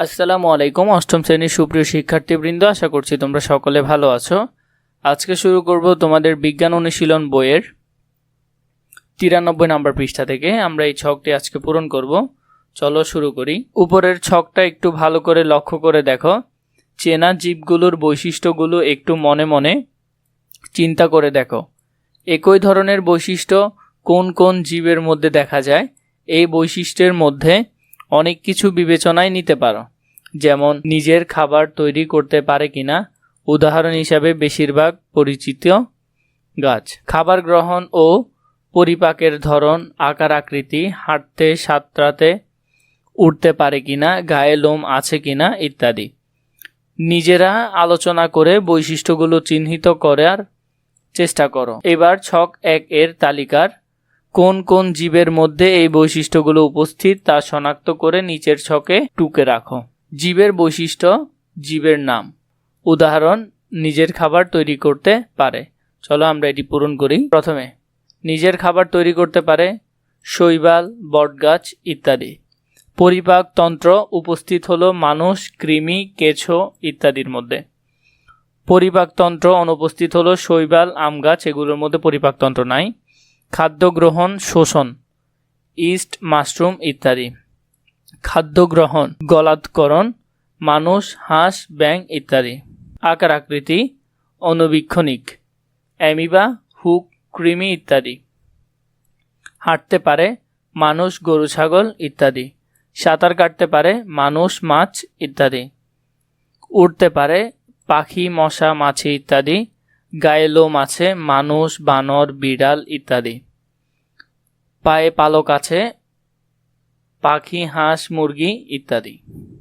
আসসালামু আলাইকুম, অষ্টম শ্রেণির সুপ্রিয় শিক্ষার্থীবৃন্দ, আশা করছি তোমরা সকলে ভালো আছো। আজকে শুরু করব তোমাদের বিজ্ঞান অনুশীলন বইয়ের তিরানব্বই নাম্বার পৃষ্ঠা থেকে। আমরা এই ছকটি আজকে পূরণ করব। চলো শুরু করি। উপরের ছকটা একটু ভালো করে লক্ষ্য করে দেখো। চেনা জীবগুলোর বৈশিষ্ট্যগুলো একটু মনে মনে চিন্তা করে দেখো। একই ধরনের বৈশিষ্ট্য কোন কোন জীবের মধ্যে দেখা যায়? এই বৈশিষ্ট্যের মধ্যে অনেক কিছু বিবেচনায় নিতে পারো। যেমন, নিজের খাবার তৈরি করতে পারে কিনা। উদাহরণ হিসাবে বেশিরভাগ পরিচিত গাছ। খাবার গ্রহণ ও পরিপাকের ধরন, আকার, আকৃতি, হাঁটতে, সাঁতরাতে উঠতে পারে কিনা, গায়ে লোম আছে কিনা ইত্যাদি। নিজেরা আলোচনা করে বৈশিষ্ট্যগুলো চিহ্নিত করার চেষ্টা করো। এবার ছক এক এর তালিকার কোন কোন জীবের মধ্যে এই বৈশিষ্ট্যগুলো উপস্থিত তা শনাক্ত করে নিচের ছকে টুকে রাখো। জীবের বৈশিষ্ট্য, জীবের নাম। উদাহরণ, নিজের খাবার তৈরি করতে পারে। চলো আমরা এটি পূরণ করি। প্রথমে, নিজের খাবার তৈরি করতে পারে, শৈবাল, বটগাছ ইত্যাদি। পরিপাক তন্ত্র উপস্থিত হলো মানুষ, কৃমি কেঁচো ইত্যাদির মধ্যে। পরিপাকতন্ত্র অনুপস্থিত হলো শৈবাল আম গাছ এগুলোর মধ্যে পরিপাকতন্ত্র নাই। খাদ্য গ্রহণ শোষণ, ইস্ট, মাশরুম ইত্যাদি। খাদ্য গ্রহণ গলাৎকরণ, মানুষ, হাঁস ব্যাং ইত্যাদি। আকার আকৃতি অনুবীক্ষণিক অ্যামিবা, হুক, কৃমি ইত্যাদি। হাঁটতে পারে মানুষ, গরু, ছাগল ইত্যাদি। সাঁতার কাটতে পারে মানুষ, মাছ ইত্যাদি। উড়তে পারে পাখি, মশা, মাছি ইত্যাদি। গায়ে লোম আছে মানুষ বানর বিড়াল ইত্যাদি। পায়ে পালক আছে পাখি হাঁস মুরগি ইত্যাদি।